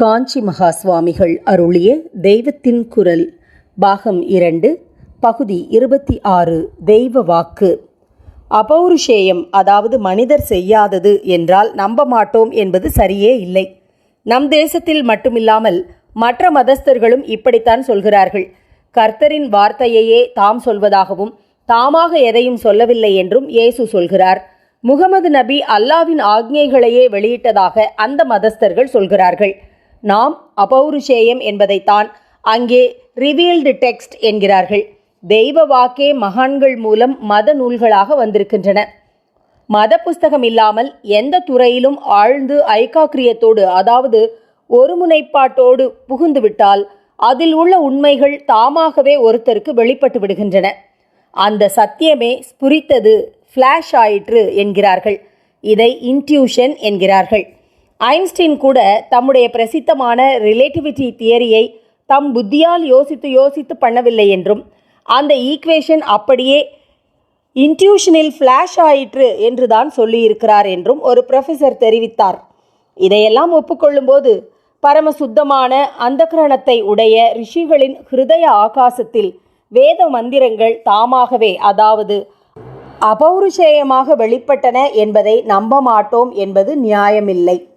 காஞ்சி மகா சுவாமிகள் அருளிய தெய்வத்தின் குரல் பாகம் இரண்டு பகுதி இருபத்தி ஆறு தெய்வ வாக்கு. அபௌருஷேயம் அதாவது மனிதர் செய்யாதது என்றால் நம்ப மாட்டோம் என்பது சரியே இல்லை. நம் தேசத்தில் மட்டுமில்லாமல் மற்ற மதஸ்தர்களும் இப்படித்தான் சொல்கிறார்கள். கர்த்தரின் வார்த்தையையே தாம் சொல்வதாகவும் தாமாக எதையும் சொல்லவில்லை என்றும் இயேசு சொல்கிறார். முகமது நபி அல்லாவின் ஆக்ஞைகளையே வெளியிட்டதாக அந்த மதஸ்தர்கள் சொல்கிறார்கள். நாம் அபௌருஷேயம் என்பதைத்தான் அங்கே ரிவீல்டு டெக்ஸ்ட் என்கிறார்கள். தெய்வ வாக்கே மகான்கள் மூலம் மத நூல்களாக வந்திருக்கின்றன. மத புஸ்தகம் இல்லாமல் எந்த துறையிலும் ஆழ்ந்து ஐக்காக்கிரியத்தோடு அதாவது ஒருமுனைப்பாட்டோடு புகுந்துவிட்டால் அதில் உள்ள உண்மைகள் தாமாகவே ஒருத்தருக்கு வெளிப்பட்டு விடுகின்றன. அந்த சத்தியமே ஸ்புரித்தது ஃப்ளாஷ் ஆயிற்று என்கிறார்கள். இதை இன்ட்யூஷன் என்கிறார்கள். ஐன்ஸ்டீன் கூட தம்முடைய பிரசித்தமான ரிலேட்டிவிட்டி தியரியை தம் புத்தியால் யோசித்து யோசித்து பண்ணவில்லை என்றும் அந்த ஈக்குவேஷன் அப்படியே இன்ட்யூஷனில் ஃப்ளாஷ் ஆயிற்று என்று தான் சொல்லியிருக்கிறார் என்றும் ஒரு ப்ரொஃபஸர் தெரிவித்தார். இதையெல்லாம் ஒப்புக்கொள்ளும்போது பரம சுத்தமான அந்தகரணத்தை உடைய ரிஷிகளின் ஹிருதய ஆகாசத்தில் வேத மந்திரங்கள் தாமாகவே அதாவது அபௌருஷேயமாக வெளிப்பட்டன என்பதை நம்ப மாட்டோம் என்பது நியாயமில்லை.